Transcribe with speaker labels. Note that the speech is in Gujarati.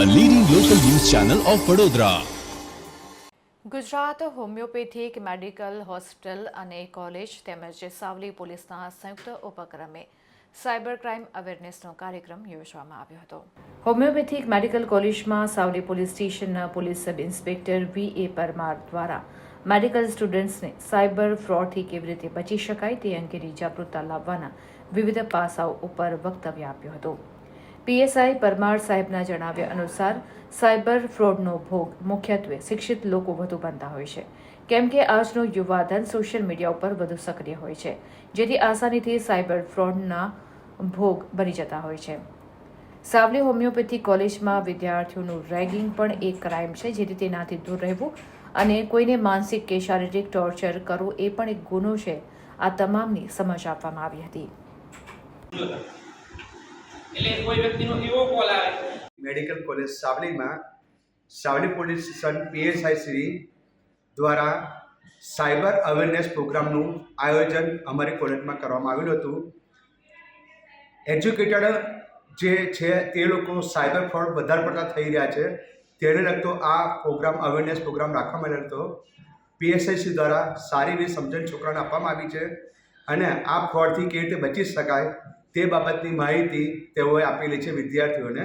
Speaker 1: Channel of Vadodara
Speaker 2: Gujarat homeopathic medical hospital અને કોલેજ તેમજ સાવલી પોલીસના સંયુક્ત ઉપક્રમે સાયબર ક્રાઇમ અવેરનેસનો કાર્યક્રમ યોજવામાં આવ્યો હતો. હોમિયોપેથિક મેડિકલ કોલેજમાં સાવલી પોલીસ સ્ટેશનના police sub inspector V A Parmar દ્વારા મેડિકલ સ્ટુડન્ટ્સને સાયબર ફ્રોડથી કેવી રીતે બચી શકાય તે અંગેની જાગૃતતા લાવવાના વિવિધ પાસાઓ ઉપર વક્તવ્ય આપ્યું હતું. પીએસઆઈ પરમાર સાહેબના જણાવ્યા અનુસાર સાયબર ફ્રોડનો ભોગ મુખ્યત્વે શિક્ષિત લોકો વધુ બનતા હોય છે. કેમ કે આજનો યુવાધન સોશિયલ મીડિયા ઉપર વધુ સક્રિય હોય છે, જેથી આસાનીથી સાયબર ફ્રોડના ભોગ બની જતા હોય છે. સાવલી હોમિયોપેથી કોલેજમાં વિદ્યાર્થીઓનું રેગિંગ પણ એક ક્રાઇમ છે, જેથી તેનાથી દૂર રહેવું અને કોઈને માનસિક કે શારીરિક ટોર્ચર કરવું એ પણ એક ગુનો છે, આ તમામની સમજ આપવામાં આવી હતી.
Speaker 3: કોઈ વ્યક્તિનો એવો કોલ આવે.
Speaker 4: Medical college સાવલીમાં Savli police station PSI Shri દ્વારા સાયબર અવેરનેસ પ્રોગ્રામનું આયોજન અમારી કોલેજમાં કરવામાં આવેલું હતું. એજ્યુકેટેડ જે છે તે લોકો સાયબર ફ્રોડ વધારે પડતા થઈ રહ્યા છે. તેને લગતો આ પ્રોગ્રામ, અવેરનેસ પ્રોગ્રામ રાખવામાં આવેલો હતો પીએસઆઈસી દ્વારા સારી એવી સમજણ છોકરાને આપવામાં આવી છે. અને આ ફ્રોડથી કેવી રીતે બચી શકાય તે બાબતની માહિતી તેઓએ આપેલી છે વિદ્યાર્થીઓને.